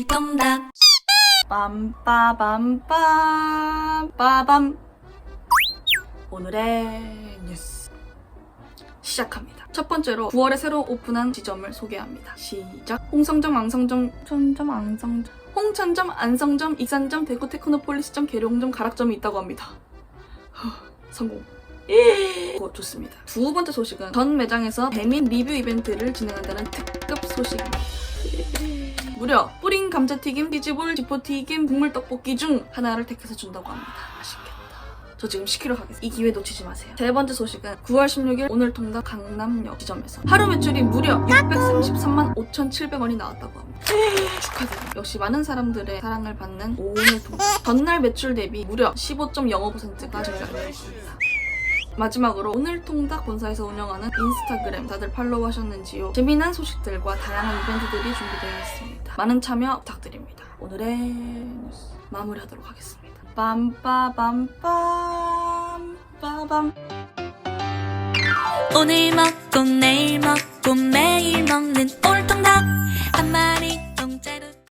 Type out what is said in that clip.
오늘통닭 빰빠밤빰 빠밤 오늘의 뉴스 시작합니다. 첫 번째로 9월에 새로 오픈한 지점을 소개합니다. 시작. 홍성점, 앙성점, 천점, 앙성점, 홍천점, 안성점, 익산점, 대구 테크노폴리스점, 계룡점, 가락점이 있다고 합니다. 후, 성공. 예. 고, 좋습니다. 두 번째 소식은 전 매장에서 배민 리뷰 이벤트를 진행한다는 특급 소식입니다. 무려 뿌링 감자튀김, 치즈볼, 지포튀김, 국물 떡볶이 중 하나를 택해서 준다고 합니다. 맛있겠다. 저 지금 시키러 가겠습니다. 이 기회 놓치지 마세요. 세 번째 소식은 9월 16일 오늘 통닭 강남역 지점에서 하루 매출이 무려 633만 5,700원이 나왔다고 합니다. 축하드립니다. 역시 많은 사람들의 사랑을 받는 오늘 통닭. 전날 매출 대비 무려 15.05%가 증가했습니다. 마지막으로 오늘 통닭 본사에서 운영하는 인스타그램 다들 팔로우 하셨는지요? 재미난 소식들과 다양한 이벤트들이 준비되어 있습니다. 많은 참여 부탁드립니다. 오늘의 뉴스 마무리하도록 하겠습니다. 빰빠밤빰 빠밤 오늘 먹고